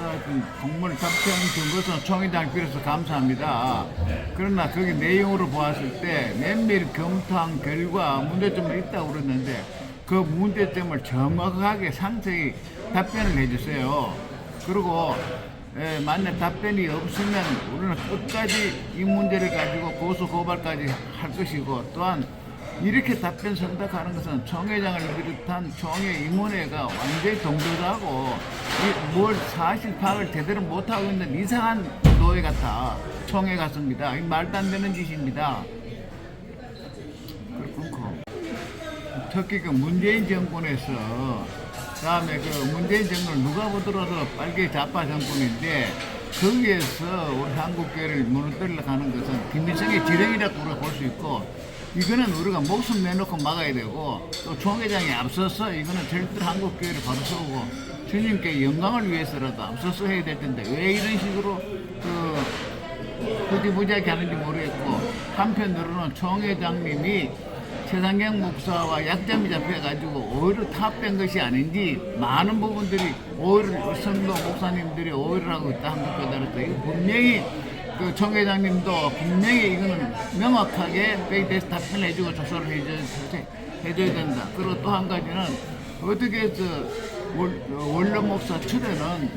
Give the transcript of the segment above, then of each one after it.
하여튼 공무원 답변 준 것은 총회장 비로소 감사합니다. 그러나 거기 내용으로 보았을 때 면밀 검토한 결과 문제점이 있다고 그랬는데 그 문제점을 정확하게 상세히 답변을 해주세요. 그리고 예, 만약 답변이 없으면 우리는 끝까지 이 문제를 가지고 고소 고발까지 할 것이고 또한 이렇게 답변 선택하는 것은 총회장을 비롯한 총회 임원회가 완전히 동조하고 이- 뭘 사실 파악을 제대로 못하고 있는 이상한 노예 같아 총회 같습니다. 이 말도 안 되는 짓입니다. 그렇고 특히 그 문재인 정권에서 다음에 그 문재인 정권을 누가 보더라도 빨개 좌파 정권인데 거기에서 우리 한국교회를 무너뜨리려 하는 것은 김일성의 지령이라고 우리가 볼 수 있고 이거는 우리가 목숨 내놓고 막아야 되고 또 총회장이 앞서서 이거는 절대로 한국 교회를 바로 세우고 주님께 영광을 위해서라도 앞서서 해야 될 텐데 왜 이런 식으로 그 흐지부지하게 하는지 모르겠고 한편으로는 총회장님이 최상경 목사와 약점이 잡혀가지고 오히려 타협된 것이 아닌지 많은 부분들이 오히려 성도 목사님들이 오히려 하고 있다 한국 교단에서 이거 분명히 그 총회장님도 분명히 이거는 명확하게 베이데스 답변해주고 조사를 해줘야, 해줘야 된다. 그리고 또 한 가지는 어떻게 해서 월- 원로 목사 초대는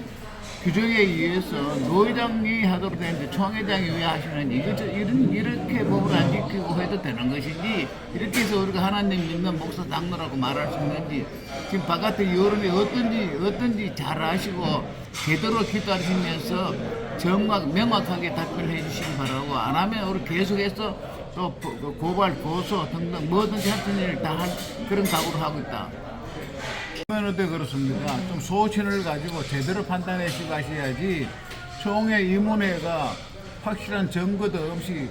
규정에 의해서 노회장이 하도록 되는데 총회장이 왜 하시는지 이거 저 이런 이렇게 법을 안 지키고 해도 되는 것인지 이렇게 해서 우리가 하나님 믿는 목사 장로라고 말할 수 있는지 지금 바깥의 여론이 어떤지 어떤지 잘 아시고 제대로 기도하시면서 정확 명확하게 답변해 주시기 바라고 안 하면 우리 계속해서 또 고- 그 고발 고소 등등 뭐든지 하여튼 일을 다 할 그런 각오를 하고 있다. 면허도 그렇습니다. 좀 소신을 가지고 제대로 판단해서 가셔야지 총회 임원회가 확실한 증거도 없이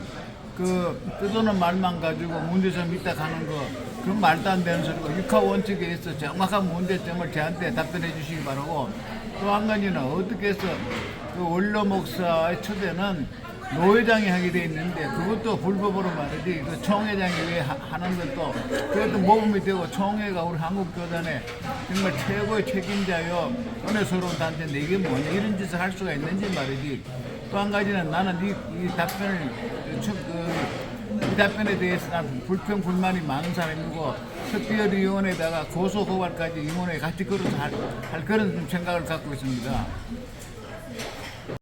그 뜯어놓은 말만 가지고 문제점 있다 가는 거 그건 말도 안 되는 소리고 육하 원칙에 있어 정확한 문제점을 저한테 답변해 주시기 바라고 또 한 가지는 어떻게 해서 그 원로 목사의 초대는 노회장이 하게 돼 있는데 그것도 불법으로 말이지. 그 총회장이 왜 하- 하는 것도 그것도 모범이 되고 총회가 우리 한국교단의 정말 최고의 책임자요. 은혜스러운 단체인데 이게 뭐냐 이런 짓을 할 수가 있는지 말이지. 또 한 가지는 나는 이, 이 답변을 그, 그, 이 답변에 대해서 난 불평 불만이 많은 사람이고 특별위원회에다가 고소 고발까지 임원회 같이 걸어서 할, 할 그런 생각을 갖고 있습니다.